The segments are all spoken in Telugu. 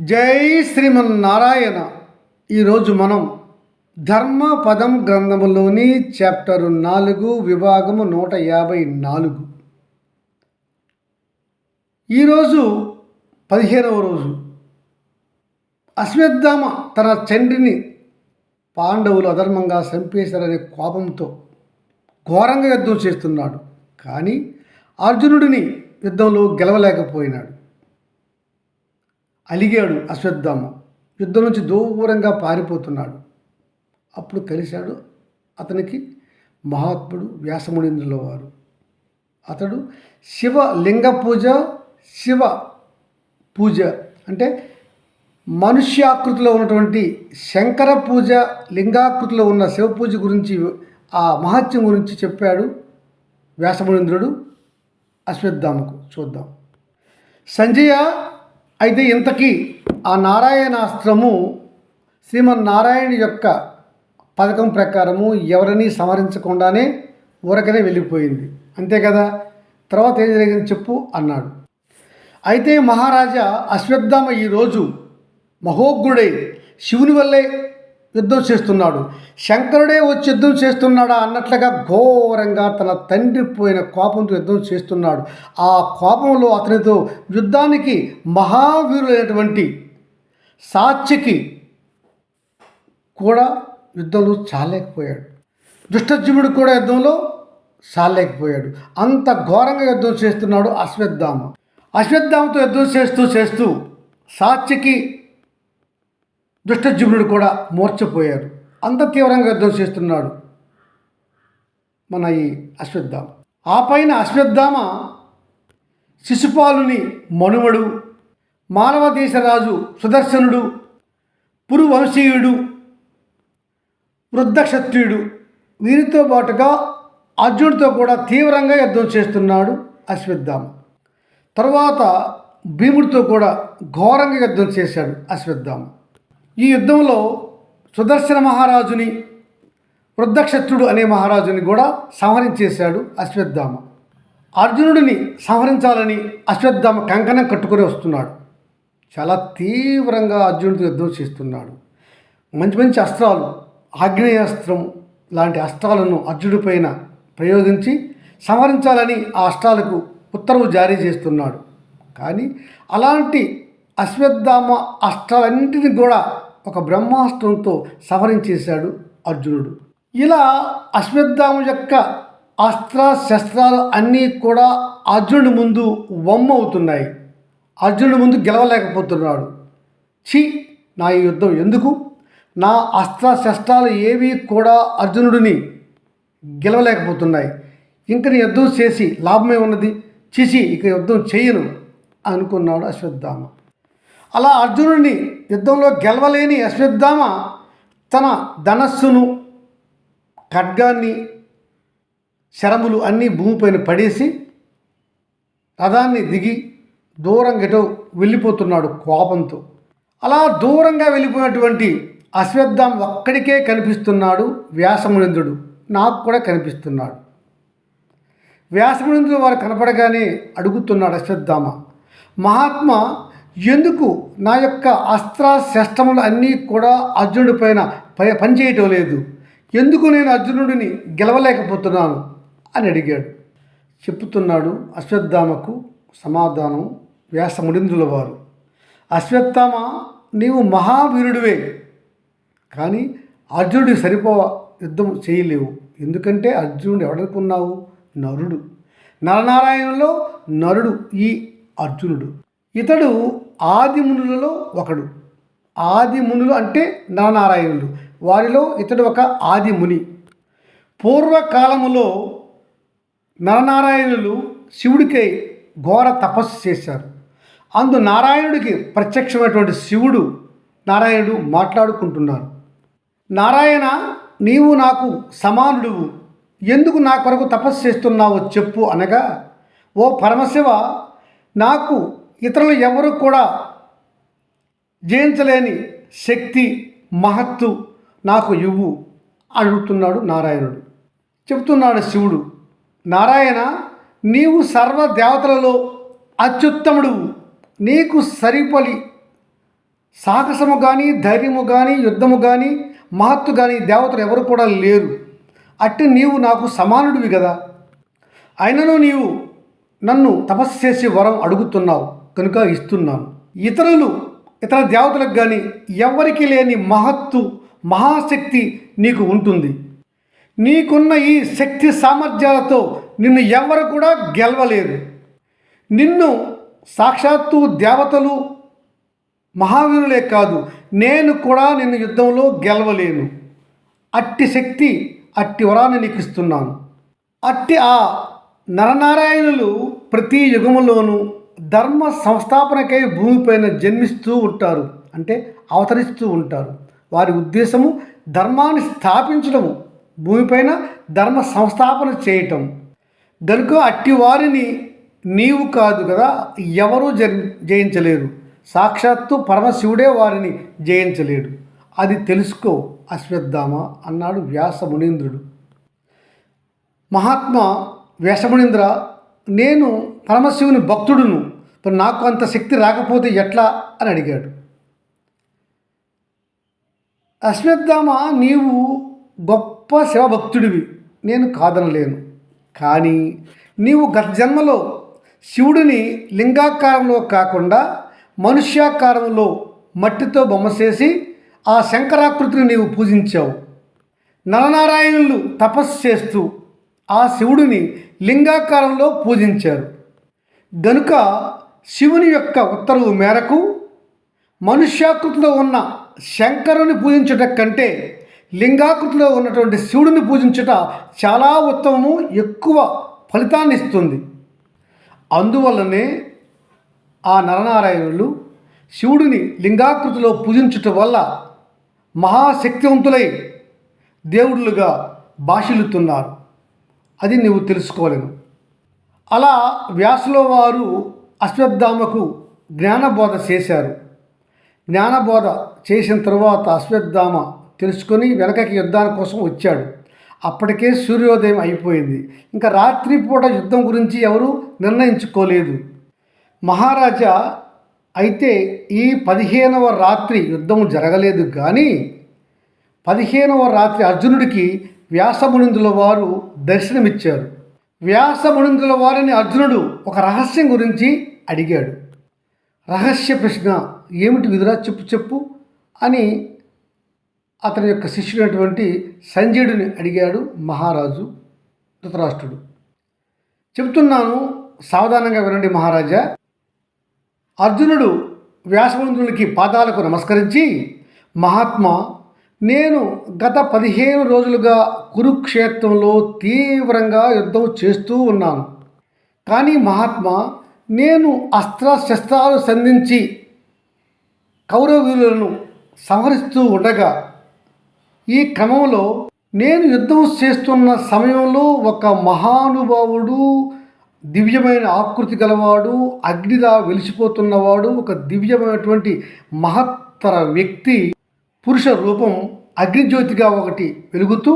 జై శ్రీమన్నారాయణ. ఈరోజు మనం ధర్మ పదం గ్రంథములోని చాప్టర్ నాలుగు విభాగము నూట యాభై నాలుగు. ఈరోజు పదిహేనవ రోజు. అశ్వత్థామ తన తండ్రిని పాండవులు అధర్మంగా చంపేశారనే కోపంతో ఘోరంగా యుద్ధం చేస్తున్నాడు. కానీ అర్జునుడిని యుద్ధంలో గెలవలేకపోయినాడు. అలిగాడు అశ్వత్థామ. యుద్ధం నుంచి దూరంగా పారిపోతున్నాడు. అప్పుడు కలిశాడు అతనికి మహాత్ముడు వ్యాసమునీంద్రుల వారు అతడు శివ లింగ పూజ శివ పూజ అంటే మనుష్యాకృతిలో ఉన్నటువంటి శంకర పూజ లింగాకృతిలో ఉన్న శివ పూజ గురించి ఆ మహత్యం గురించి చెప్పాడు వ్యాసమునింద్రుడు అశ్వత్థామకు. చూద్దాం. సంజయ అయితే ఇంతకీ ఆ నారాయణాస్త్రము శ్రీమన్నారాయణ యొక్క పథకం ప్రకారము ఎవరిని సంహరించకుండానే ఊరకనే వెళ్ళిపోయింది. అంతే కదా? తర్వాత ఏం జరిగింది చెప్పు అన్నాడు. అయితే మహారాజా అశ్వత్థామ ఈరోజు మహోగ్రుడై శివుని వల్లే యుద్ధం చేస్తున్నాడు. శంకరుడే వచ్చి యుద్ధం చేస్తున్నాడా అన్నట్లుగా ఘోరంగా తన తండ్రి పోయిన కోపంతో యుద్ధం చేస్తున్నాడు. ఆ కోపంలో అతనితో యుద్ధానికి మహావీరులైనటువంటి సాత్యకి కూడా యుద్ధంలో చాలేకపోయాడు దుష్టజీవుడు కూడా యుద్ధంలో చాలేకపోయాడు అంత ఘోరంగా యుద్ధం చేస్తున్నాడు అశ్వత్థామ. అశ్వత్థామతో యుద్ధం చేస్తూ చేస్తూ సాత్యకి దుష్టజీవుడు కూడా మూర్చపోయారు అంత తీవ్రంగా యుద్ధం చేస్తున్నాడు మన ఈ అశ్వత్థామ. ఆ పైన అశ్వత్థామ శిశుపాలుని మనుమడు మానవ దేశరాజు సుదర్శనుడు పురువంశీయుడు వృద్ధక్షత్రియుడు వీరితో పాటుగా అర్జునుడితో కూడా తీవ్రంగా యుద్ధం చేస్తున్నాడు అశ్వత్థామ. తర్వాత భీముడితో కూడా ఘోరంగా యుద్ధం చేశాడు అశ్వత్థామ. ఈ యుద్ధంలో సుదర్శన మహారాజుని వృద్ధక్షత్రుడు అనే మహారాజుని కూడా సంహరించేశాడు అశ్వత్థామ. అర్జునుడిని సంహరించాలని అశ్వత్థామ కంకణం కట్టుకొని వస్తున్నాడు. చాలా తీవ్రంగా అర్జునుడితో యుద్ధం చేస్తున్నాడు. మంచి మంచి అస్త్రాలు ఆగ్నేయాస్త్రం లాంటి అస్త్రాలను అర్జునుడి పైన ప్రయోగించి సంహరించాలని ఆ అస్త్రాలకు ఉత్తర్వు జారీ చేస్తున్నాడు. కానీ అలాంటి అశ్వత్థామ అస్త్రాలన్నింటినీ కూడా ఒక బ్రహ్మాస్త్రంతో సవరించేశాడు అర్జునుడు. ఇలా అశ్వత్థాము యొక్క అస్త్ర శస్త్రాలు అన్నీ కూడా అర్జునుడి ముందు వమ్మవుతున్నాయి అర్జునుడి ముందు గెలవలేకపోతున్నాడు. ఛీ నా ఈ యుద్ధం ఎందుకు? నా అస్త్ర శస్త్రాలు ఏవి కూడా అర్జునుడిని గెలవలేకపోతున్నాయి. ఇంక నీ యుద్ధం చేసి లాభమే ఉన్నది. చిచి ఇక యుద్ధం చేయను అనుకున్నాడు అశ్వత్థామ. అలా అర్జునుడిని యుద్ధంలో గెలవలేని అశ్వత్థామ తన ధనస్సును ఖడ్గాన్ని శరములు అన్నీ భూమిపైన పడేసి రథాన్ని దిగి దూరంగా ఎటో వెళ్ళిపోతున్నాడు కోపంతో. అలా దూరంగా వెళ్ళిపోయినటువంటి అశ్వత్థాం ఒక్కడికే కనిపిస్తున్నాడు వ్యాసమునింద్రుడు. నాకు కూడా కనిపిస్తున్నాడు. వ్యాసమునింద్రుడు వారు కనపడగానే అడుగుతున్నాడు అశ్వత్థామ మహాత్మ ఎందుకు నా యొక్క అస్త్ర అన్నీ కూడా అర్జునుడి పైన ప- పనిచేయటం లేదు? ఎందుకు నేను అర్జునుడిని గెలవలేకపోతున్నాను? అని అడిగాడు. చెప్పుతున్నాడు అశ్వత్థామకు సమాధానం వ్యాసమునింద్రుల వారు. అశ్వత్థామ నీవు మహావీరుడివే కానీ అర్జునుడి సరిపో యుద్ధం చేయలేవు. ఎందుకంటే అర్జునుడు ఎవడనుకున్నావు? నరుడు. నరనారాయణలో నరుడు ఈ అర్జునుడు. ఇతడు ఆదిమునులలో ఒకడు. ఆదిమునులు అంటే నరనారాయణులు వారిలో ఇతడు ఒక ఆదిముని పూర్వకాలములో నరనారాయణులు శివుడికై ఘోర తపస్సు చేశారు. అందు నారాయణుడికి ప్రత్యక్షమైనటువంటి శివుడు నారాయణుడు మాట్లాడుకుంటున్నారు. నారాయణ నీవు నాకు సమానుడువు. ఎందుకు నా కొరకు తపస్సు చేస్తున్నావో చెప్పు అనగా ఓ పరమశివ నాకు ఇతరులు ఎవరు కూడా జయించలేని శక్తి మహత్తు నాకు ఇవ్వు అడుగుతున్నాడు నారాయణుడు. చెబుతున్నాడు శివుడు నారాయణ నీవు సర్వ దేవతలలో అత్యుత్తముడు. నీకు సరిపలి సాహసము కానీ ధైర్యము కానీ యుద్ధము కానీ మహత్తు కానీ దేవతలు ఎవరు కూడా లేరు. అట్టి నీవు నాకు సమానుడివి కదా అయినను నీవు నన్ను తపస్సు చేసి వరం అడుగుతున్నావు. కనుక ఇస్తున్నాను ఇతరులు ఇతర దేవతలకు కానీ ఎవరికి లేని మహత్తు మహాశక్తి నీకు ఉంటుంది. నీకున్న ఈ శక్తి సామర్థ్యాలతో నిన్ను ఎవరు కూడా గెలవలేరు. నిన్ను సాక్షాత్తు దేవతలు మహావీరులే కాదు నేను కూడా నిన్ను యుద్ధంలో గెలవలేను. అట్టి శక్తి అట్టి వరాన్ని నీకు ఇస్తున్నాను. అట్టి ఆ నరనారాయణులు ప్రతి యుగములోనూ ధర్మ సంస్థాపనకై భూమిపైన జన్మిస్తూ ఉంటారు. అంటే అవతరిస్తూ ఉంటారు. వారి ఉద్దేశము ధర్మాన్ని స్థాపించడము. భూమిపైన ధర్మ సంస్థాపన చేయటం. గనుక అట్టి వారిని నీవు కాదు కదా ఎవరూ జ జయించలేరు. సాక్షాత్తు పరమశివుడే వారిని జయించలేడు. అది తెలుసుకో అశ్వత్థామ అన్నాడు వ్యాసమునీంద్రుడు. మహాత్మా వ్యాసమునీంద్ర నేను పరమశివుని భక్తుడును నాకు అంత శక్తి రాకపోతే ఎట్లా అని అడిగాడు. అశ్వత్థామ నీవు గొప్ప శివభక్తుడివి నేను కాదనలేను. కానీ నీవు గత జన్మలో శివుడిని లింగాకారంలో కాకుండా మనుష్యాకారంలో మట్టితో బొమ్మ చేసి ఆ శంకరాకృతిని నీవు పూజించావు. నరనారాయణులు తపస్సు చేస్తూ ఆ శివుడిని లింగాకారంలో పూజించారు. గనుక శివుని యొక్క ఉత్తర్వు మేరకు మనుష్యాకృతిలో ఉన్న శంకరుని పూజించుట కంటే లింగాకృతిలో ఉన్నటువంటి శివుడిని పూజించుట చాలా ఉత్తమము ఎక్కువ ఫలితాన్ని ఇస్తుంది. అందువల్లనే ఆ నరనారాయణులు శివుడిని లింగాకృతిలో పూజించుట వల్ల మహాశక్తివంతులై దేవుళ్ళుగా భాషిల్లుతున్నారు. అది నీవు తెలుసుకోలేను అలా వ్యాసుల వారు అశ్వత్థామకు జ్ఞానబోధ చేశారు. జ్ఞానబోధ చేసిన తర్వాత అశ్వత్థామ తెలుసుకొని వెనకకి యుద్ధాని కోసం వచ్చాడు. అప్పటికే సూర్యోదయం అయిపోయింది. ఇంకా రాత్రిపూట యుద్ధం గురించి ఎవరు నిర్ణయించుకోలేదు. మహారాజా అయితే ఈ పదిహేనవ రాత్రి యుద్ధం జరగలేదు కానీ పదిహేనవ రాత్రి అర్జునుడికి వ్యాసమునిందుల వారు దర్శనమిచ్చారు. వ్యాసమునిందుల వారిని అర్జునుడు ఒక రహస్యం గురించి అడిగాడు. రహస్య ప్రశ్న ఏమిటి విధురా? చెప్పు చెప్పు అని అతని యొక్క శిష్యుడైనటువంటి సంజయుడిని అడిగాడు మహారాజు ధృతరాష్ట్రుడు. చెప్తున్నాను సావధానంగా వినండి మహారాజా. అర్జునుడు వ్యాసముంద్రునికి పాదాలకు నమస్కరించి మహాత్మా నేను గత పదిహేను రోజులుగా కురుక్షేత్రంలో తీవ్రంగా యుద్ధం చేస్తూ ఉన్నాను. కానీ మహాత్మా నేను అస్త్ర శస్త్రాలు సంధించి కౌరవీరులను సంహరిస్తూ ఉండగా ఈ క్రమంలో నేను యుద్ధం చేస్తున్న సమయంలో ఒక మహానుభావుడు దివ్యమైన ఆకృతి గలవాడు అగ్నిలా వెలిసిపోతున్నవాడు ఒక దివ్యమైనటువంటి మహత్తర వ్యక్తి పురుష రూపం అగ్నిజ్యోతిగా ఒకటి వెలుగుతూ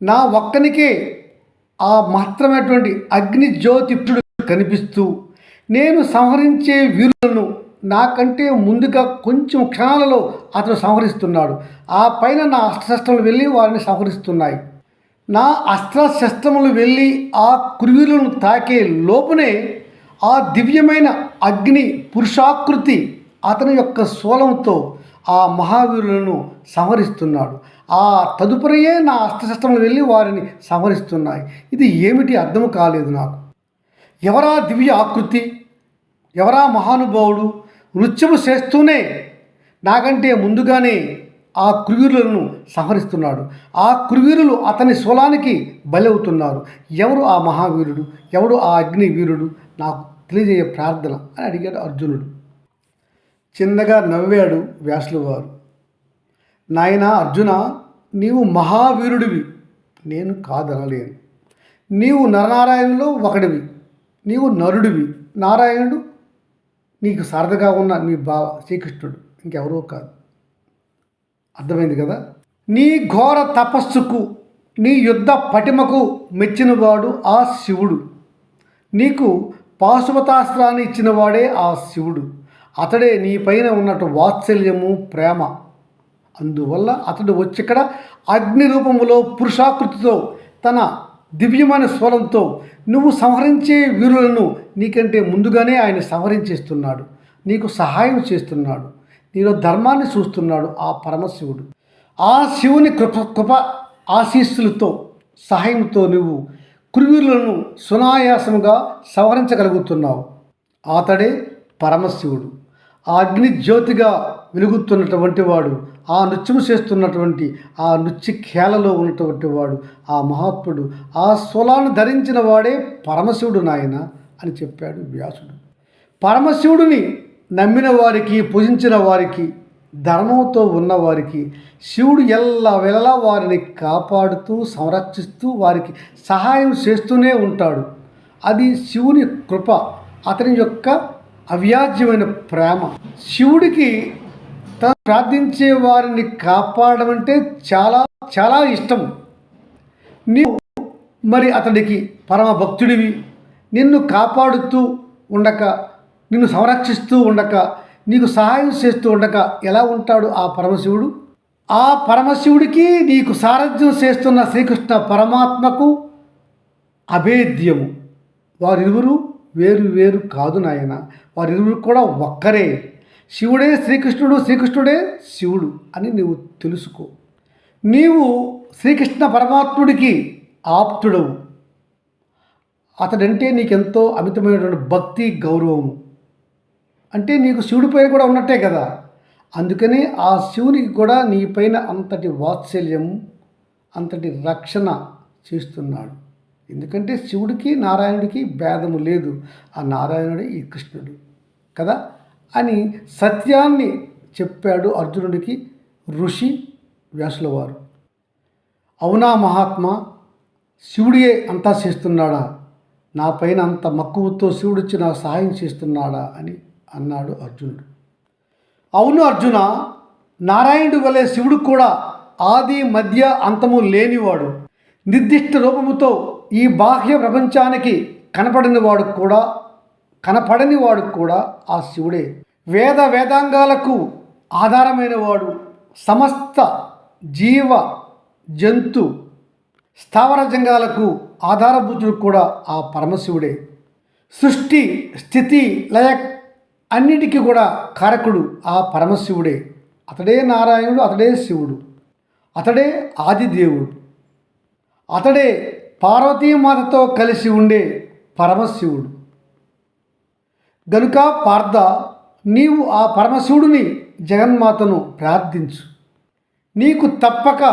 నా ఒక్కనికే ఆ మహత్తరమైనటువంటి అగ్నిజ్యోతిప్తుడు కనిపిస్తూ నేను సంహరించే వీరులను నాకంటే ముందుగా కొంచెం క్షణాలలో అతను సంహరిస్తున్నాడు. ఆ పైన నా అస్త్రశస్త్రములు వెళ్ళి వారిని సంహరిస్తున్నాయి. నా అస్త్రశస్త్రములు వెళ్ళి ఆ కురువీరులను తాకే లోపునే ఆ దివ్యమైన అగ్ని పురుషాకృతి అతని యొక్క శూలంతో ఆ మహావీరులను సంహరిస్తున్నాడు. ఆ తదుపరియే నా అస్త్రశస్త్రములు వెళ్ళి వారిని సంహరిస్తున్నాయి. ఇది ఏమిటి అర్థం కాలేదు నాకు. ఎవరా దివ్య ఆకృతి? ఎవరా మహానుభావుడు? నృత్యము చేస్తూనే నాకంటే ముందుగానే ఆ కురువీరులను సంహరిస్తున్నాడు. ఆ కురువీరులు అతని శూలానికి బలవుతున్నారు. ఎవరు ఆ మహావీరుడు? ఎవడు ఆ అగ్నివీరుడు? నాకు తెలియజేయ ప్రార్థన అని అడిగాడు అర్జునుడు. చిన్నగా నవ్వాడు వ్యాసులు వారు. నాయన అర్జున నీవు మహావీరుడివి. నేను కాదనలేను. నీవు నరనారాయణలో ఒకడివి. నీవు నరుడివి. నారాయణుడు నీకు సారథగా ఉన్న నీ బావ శ్రీకృష్ణుడు. ఇంకెవరో కాదు. అర్థమైంది కదా? నీ ఘోర తపస్సుకు నీ యుద్ధ పటిమకు మెచ్చినవాడు ఆ శివుడు. నీకు పాశుపతాస్త్రాన్ని ఇచ్చినవాడే ఆ శివుడు. అతడే నీ పైన ఉన్నట్టు వాత్సల్యము ప్రేమ. అందువల్ల అతడు వచ్చి ఇక్కడ అగ్ని రూపములో పురుషాకృతితో తన దివ్యమైన స్వరంతో నువ్వు సంహరించే వీరులను నీకంటే ముందుగానే ఆయన సంహరించేస్తున్నాడు. నీకు సహాయం చేస్తున్నాడు. నీలో ధర్మాన్ని చూస్తున్నాడు ఆ పరమశివుడు. ఆ శివుని కృప కృప ఆశీస్సులతో సహాయంతో నువ్వు కురువీరులను సునాయాసముగా సంహరించగలుగుతున్నావు. అతడే పరమశివుడు. ఆ అగ్ని జ్యోతిగా వెలుగుతున్నటువంటి వాడు ఆ నృత్యము చేస్తున్నటువంటి ఆ నృత్య ఖేళలో ఉన్నటువంటి వాడు ఆ మహాత్ముడు ఆ స్వలాన్ని ధరించిన వాడే పరమశివుడు నాయన అని చెప్పాడు వ్యాసుడు. పరమశివుడిని నమ్మిన వారికి పూజించిన వారికి ధర్మంతో ఉన్నవారికి శివుడు ఎల్లా వెళ్ళలా వారిని కాపాడుతూ సంరక్షిస్తూ వారికి సహాయం చేస్తూనే ఉంటాడు. అది శివుని కృప అతని యొక్క అవ్యాజ్యమైన ప్రేమ. శివుడికి తను ప్రార్థించే వారిని కాపాడడం అంటే చాలా చాలా ఇష్టం. నీవు మరి అతడికి పరమ భక్తుడివి. నిన్ను కాపాడుతూ ఉండక నిన్ను సంరక్షిస్తూ ఉండక నీకు సహాయం చేస్తూ ఉండక ఎలా ఉంటాడు ఆ పరమశివుడు? ఆ పరమశివుడికి నీకు సారథ్యం చేస్తున్న శ్రీకృష్ణ పరమాత్మకు అభేద్యము. వారిరువురు వేరు వేరు కాదు నాయన. వారిరువురు కూడా ఒక్కరే. శివుడే శ్రీకృష్ణుడు శ్రీకృష్ణుడే శివుడు అని నీవు తెలుసుకో. నీవు శ్రీకృష్ణ పరమాత్ముడికి ఆప్తుడవు. అతడంటే నీకెంతో అమితమైనటువంటి భక్తి గౌరవము. అంటే నీకు శివుడి పైన కూడా ఉన్నట్టే కదా. అందుకని ఆ శివునికి కూడా నీ పైన అంతటి వాత్సల్యం అంతటి రక్షణ చేస్తున్నాడు. ఎందుకంటే శివుడికి నారాయణుడికి భేదము లేదు. ఆ నారాయణుడే ఈ కృష్ణుడు. కదా? అని సత్యాన్ని చెప్పాడు అర్జునుడికి ఋషి వ్యాసుల వారు అవునా మహాత్మా? శివుడియే అంతా చేస్తున్నాడా? నా పైన అంత మక్కువతో శివుడిచ్చి నాకు సహాయం చేస్తున్నాడా అని అన్నాడు అర్జునుడు. అవును అర్జున నారాయణుడు వలె శివుడు కూడా ఆది మధ్య అంతము లేనివాడు. నిర్దిష్ట రూపముతో ఈ బాహ్య ప్రపంచానికి కనపడని వాడు కూడా కనపడని వాడు కూడా ఆ శివుడే. వేద వేదాంగాలకు ఆధారమైన వాడు సమస్త జీవ జంతు స్థావర జంగాలకు ఆధారభూతుడు కూడా ఆ పరమశివుడే. సృష్టి స్థితి లయ అన్నిటికీ కూడా కారకుడు ఆ పరమశివుడే. అతడే నారాయణుడు అతడే శివుడు. అతడే ఆదిదేవుడు. అతడే పార్వతీమాతతో కలిసి ఉండే పరమశివుడు. గనుక పార్థ నీవు ఆ పరమశివుడిని జగన్మాతను ప్రార్థించు. నీకు తప్పక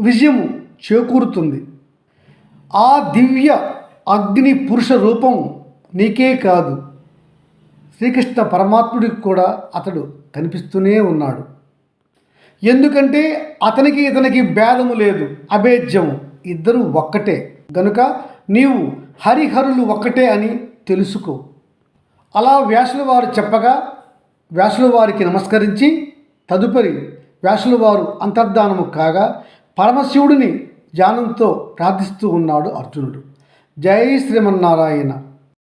విజయము చేకూరుతుంది. ఆ దివ్య అగ్ని పురుష రూపం నీకే కాదు. శ్రీకృష్ణ పరమాత్ముడికి కూడా అతడు కనిపిస్తూనే ఉన్నాడు. ఎందుకంటే అతనికి ఇతనికి భేదము లేదు అభేద్యము ఇద్దరు ఒక్కటే. గనుక నీవు హరిహరులు ఒక్కటే అని తెలుసుకో. అలా వ్యాసుల వారు చెప్పగా వ్యాసుల వారికి నమస్కరించి తదుపరి వ్యాసుల వారు అంతర్ధానము కాగా పరమశివుడిని ధ్యానంతో ప్రార్థిస్తూ ఉన్నాడు అర్జునుడు. జై శ్రీమన్నారాయణ.